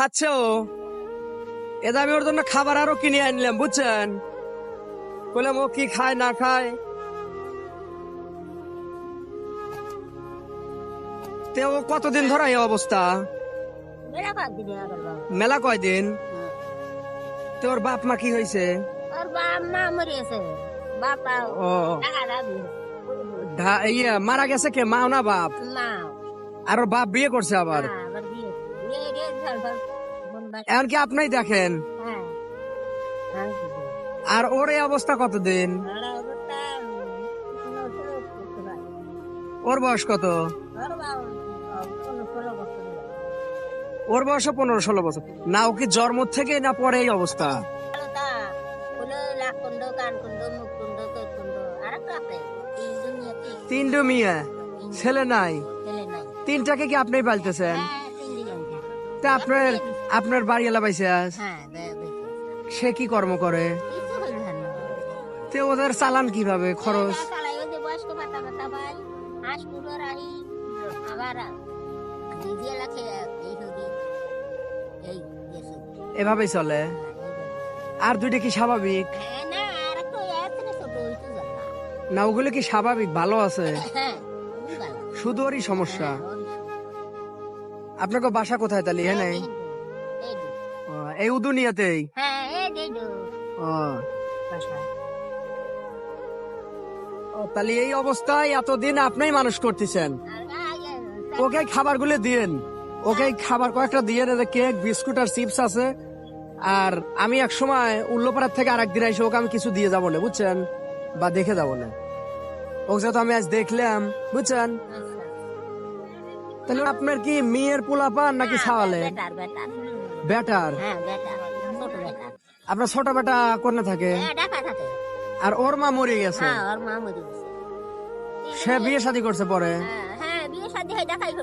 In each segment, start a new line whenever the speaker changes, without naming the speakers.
খাচ্ছে? ও এদা আমি ওর জন্য খাবার আরও কিনে আনলাম বুঝছেন? বললাম ও কি খায় না খায়? তে ও কতদিন ধরে এই অবস্থা?
মেলা
কয়দিন তো ওর বাপ মা কি হয়েছে? ইয়ে মারা গেছে কে? মা না বাপ? আর বাপ বিয়ে করছে আবার?
বাড়ি।
এমনকি আপনি দেখেন
হ্যাঁ কি?
আর ওর এই অবস্থা কতদিন। ওর বয়স কত। ওর বয়স পনেরো ষোলো বছর না ও কি জন্ম থেকে না পরে এই অবস্থা তিনটে মেয়ে ছেলে নাই তিনটাকে কি আপনি পালতেছেন
হ্যাঁ।
তা আপনার আপনার বাড়ি এলা পাইছে?
হ্যাঁ।
সে কি কর্ম করে। তে ওদের চালান কীভাবে? খরচ। এভাবেই চলে?
হ্যাঁ।
আর দুইটা কি স্বাভাবিক?
হ্যাঁ, না,
ওগুলো কি স্বাভাবিক? ভালো আছে? শুধু ওরই সমস্যা? আপনাকে বাসা কোথায় তাহলে হ্যাঁ
এই
উদুনিয়াতেই
হ্যাঁ, এই
ও। তাহলে এই অবস্থায় এতদিন আপনি মানুষ করতেছেন? ওকে খাবারগুলো দিয়েন। ওকে খাবার কয়েকটা দিয়ে কেক বিস্কুট আর চিপস আছে। আর আমি এক সময় উল্লোপাড়ার থেকে আর একদিন এসে ওকে আমি কিছু দিয়ে যাব না বুঝছেন? বা দেখে যাব না ওকে যেহেতু আমি আজ দেখলাম বুঝছেন। তাহলে আপনার কি মেয়ের পোলা পান নাকি
হ্যাঁ,
ছাওয়ালে
বেটার। বেটার হ্যাঁ, বেটার।
আপনার ছোট বেটা কোনে থাকে
হ্যাঁ।
আর ওর মা মরে গেছে
হ্যাঁ।
সে বিয়ে শাদী করছে পরে
হ্যাঁ, হ্যাঁ, হয়।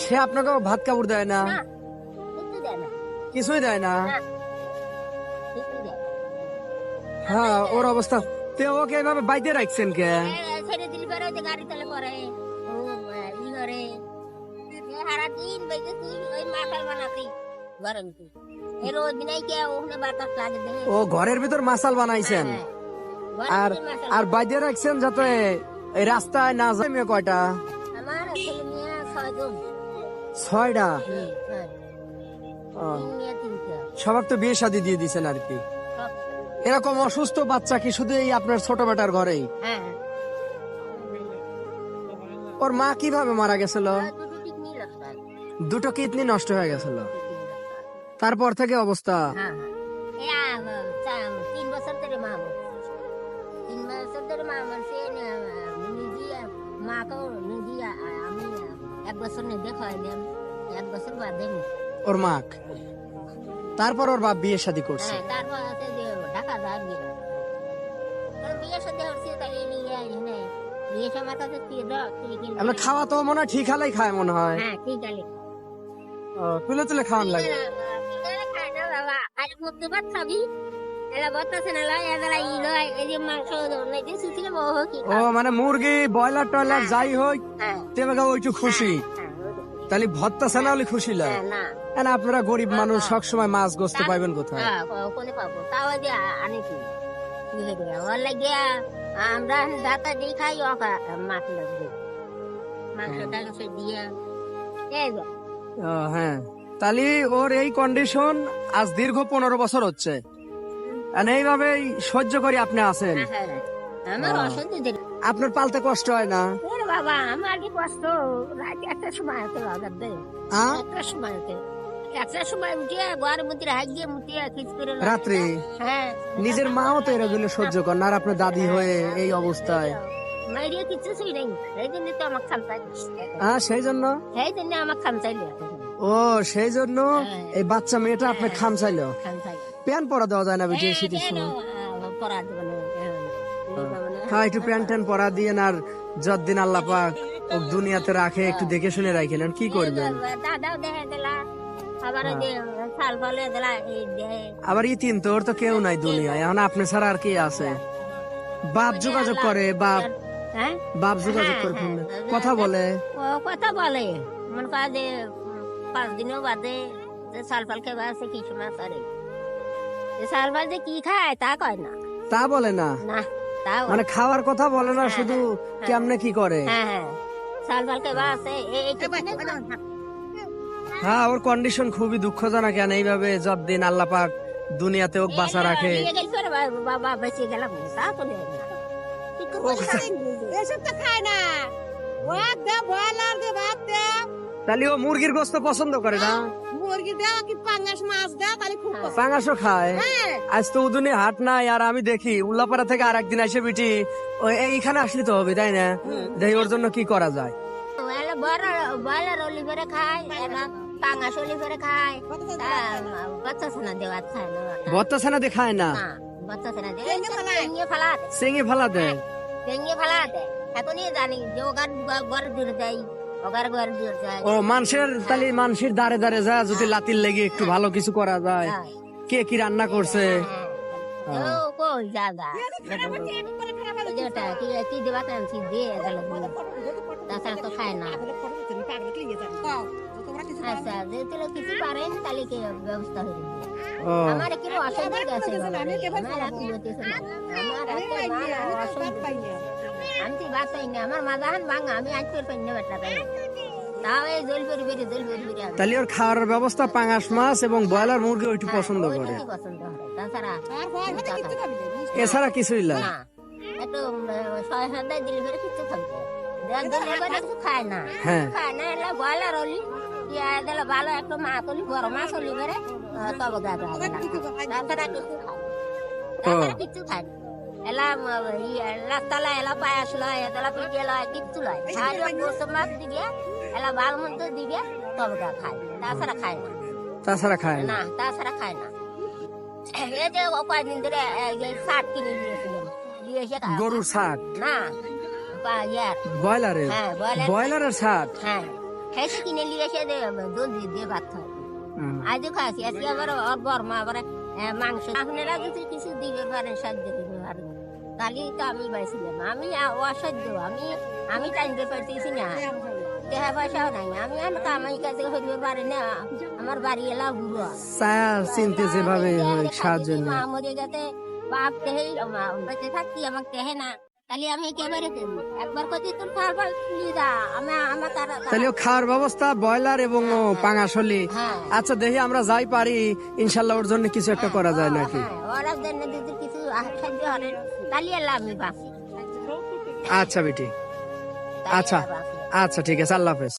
সে আপনাকে ভাত কাপড় দেয় না। কিছুই দেয় না
না, দেয় না।
হ্যাঁ ওর অবস্থা তে ওকে এভাবে বাইতে রাখছেন কে
ওই গাড়ি তলে পরে, ও, ই করে। এ, সারাদিন বেঁচেছি, ওই মাথায় বানাতি, ঘরের ভিতরে। এ রোজ দিনাই কে ওখানে বাতাস লাগে
ও ঘরের ভিতর মাসাল বানাইছেন?
হ্যাঁ,
আর আর বাইতে রাখছেন যাতে এই রাস্তায় না যায় মেয়ে কয়টা?
আমার ছেলে মেয়ে ছয়জন।
ছয়টা। সবার তো বিয়ে শাদী দিয়ে দিছেন আর কি। এরকম অসুস্থ বাচ্চা কি শুধু এই আপনার ছোট বেটার ঘরেই?
হ্যাঁ।
ওর মা কীভাবে মারা গেছিল?
দুটো কিডনি নষ্ট হয়।
গেছিল। তারপর থেকে অবস্থা?
মা এক বছর বছর
ওর তারপর ওর বাপ বিয়ে শাদী করছে।
হ্যাঁ, তারপর ঢাকা বিয়ে কাছে দিয়ে দাও
আমরা খাওয়া তো মনে হয় ঠিক হালাই খায় মনে হয়।
হ্যাঁ ঠিক আছে
ও, তুলে তুলে খাওয়ান লাগে। ও মানে মুরগি ব্রয়লার টয়লার যাই হোক তেমন ওইটু খুশি। তাহলে ভত্তা সানা হলে খুশি লাগে। না। আপনারা গরিব মানুষ সব সময় মাছ গোস্ত পাইবেন কোথায়?
আমরা দাতা দিয়ে খাই অকা মাছ লাগবে মাংস টাংস দিয়ে এই
হ্যাঁ। তাহলে ওর এই কন্ডিশন আজ দীর্ঘ পনেরো বছর হচ্ছে। এইভাবেই সহ্য করে আপনি আছেন। আপনার পালতে কষ্ট হয় না?
বাবা আমার কি কষ্ট? রাত একটা সময় হতে? একটা সময় হতে একটা সময় উঠিয়ে ঘরের মধ্যে মুটিয়ে খিচ করে।
রাত্রে?
হ্যাঁ।
নিজের মাও তো সহ্য করেন আর আপনার দাদি হয়ে এই অবস্থায়।
মাইরিয়া শুই নাই। এই জন্য তো আমার খান চাই
হ্যাঁ সেই জন্য?
এই জন্য আমার খান চাইলে
ও সেই জন্য? এই বাচ্চা মেয়েটা খাম চাইলো?
চাই।
প্যান্ট পরা দেওয়া যায় না বেটি শীতের সময়।
দেবে না
হ্যাঁ একটু প্যান্ট ট্যান্ট পরা দিয়ে আর যতদিন আল্লাহ পাক ও দুনিয়াতে রাখে একটু দেখে শুনে রাখেন কি করবেন।
দাদাও দেখে দিলা। আবার ওই যে শাল ফলে দিলা এই দেহে
আবার ইতিন তো তো কেউ নাই দুনিয়ায় এখন আপনি ছাড়া আর কি আছে? বাপ যোগাযোগ করে বাপ
হ্যাঁ?
বাপ যোগাযোগ করে ফোন। কথা বলে।
ও কথা বলে। মনে কর যে পাঁচ দিনও বাদে যে সাল ফাল খেয়ে আছে কিছু মাছ আরে যে সাল ফাল যে কি খায় তা কয় না।
তা বলে না।
না তা
মানে খাওয়ার কথা বলে না
হ্যাঁ,
শুধু
হ্যাঁ।
কেমনে কি করে?
হ্যাঁ হ্যাঁ। সাল ফাল খেয়ে আছে এই
হ্যাঁ ওর কন্ডিশন খুবই দুঃখজনক কেন এইভাবে যতদিন আল্লাহ পাক দুনিয়াতে ওক বাঁচা রাখে। তাহলে ও মুরগির গোস্ত পছন্দ করে না। পাঙাশও খায়?
হ্যাঁ।
আজ তো উদুনে হাট নাই আর আমি দেখি উল্লাপাড়া থেকে আর একদিন এসে বিটি এইখানে আসলে তো হবে তাই না? দেখি ওর জন্য কি করা যায়।
এলা বড় বয়লার করে খায় করে খায় বাচ্চা সোনা দেওয়া খায় না
ভত্তা ছানা দিয়ে খায় না
না বাচ্চা সোনা দেয়
ভেঙে ফেলায়।
ভেঙে ফেলা দেয়
সিঙ্গি ফেলা দেয়
ভেঙে ফেলা দেয় এখনই জানি যে ওগার ঘর দূরে দেয় ওগার ঘর দূরে যায়
ও মানুষের তাহলে মানুষের দাঁড়ে দাঁড়ে যায় যদি লাতির লেগে একটু ভালো কিছু করা যায়
হ্যাঁ।
কে কি রান্না করছে
তাছাড়া তো খায় না আচ্ছা যেহেতু কিছু পারেন তাহলে কি ব্যবস্থা হয়ে যাবে? আমার কি অসুবিধা কি হইতেছে না। আমার একটা মা অসুবিধা। আমি তো বাদ পাই না আমার মাথাহান ভাঙা আমি আজ করে পাই না বেটা তাই
তাহলে ওর খাওয়ার ব্যবস্থা পাঙাশ মাছ এবং ব্রয়লার মুরগি ওইটু পছন্দ
হ্যাঁ,
করে।
পছন্দ তাছাড়া
এছাড়া কিছুই না।
না একটু সাত দিলে কিছু খাবে খায় না।
হ্যাঁ।
খায় না এলা ভালো একটু মাছ হলি বড় মাছ হলি বেরে তবে তাছাড়া কিছু খায়। না। এলা রাস্তালা এলা পায়াস লয় এলা পিঠে লয় কিচ্ছু লয়। গোস মাছ দিবে এলা বাল মন্দ দিবে তবে গা তাছাড়া খায় না।
তাছাড়া খায় না।
তাছাড়া খায় না। এই যে ও কয়দিন ধরে শার্ট কিনে দিয়েছিলাম দিয়ে
গরুর ছাট
না
ব্রয়লারের?
হ্যাঁ বলে
ব্রয়লারের ছাট
হ্যাঁ। খেয়েছে কিনে নিয়ে এসে দে দুধ দিয়ে ভাত আজও আজকে আবার বর্মা আবার মাংস আপনারা যদি কিছু দিবে পারেন সাহায্য পারেন তাহলেই তো আমি বাইছিলাম আমি অসাধ্য আমি আমি টাইমতে পারতেছি না টাকা পয়সাও নাই আমি আর কামাই কাছে হইতে পারি না আমার বাড়ি এলা বুড়ো
ছায়া চিনতে যেভাবে হোক সাহায্য
মা
নেই
বাপ তেহে বেঁচে থাকতি আমাকে তেহে না তাহলে আমি একেবারে দেবো? একবার কতি তোর খাবার নিয়ে যা আমি আমার তারা
তাহলে খাওয়ার ব্যবস্থা ব্রয়লার এবং পাঙাশ হলি
হ্যাঁ।
আচ্ছা দেখি আমরা যাই পারি ইনশাল্লাহ ওর জন্য কিছু একটা করা যায় নাকি?
হ্যাঁ, জন্য যদি কিছু সাহায্য হলেন তাহলে আল্লাহ আমি বাঁচি
আচ্ছা বেটি। আচ্ছা। আচ্ছা ঠিক আছে আল্লাহ হাফেজ।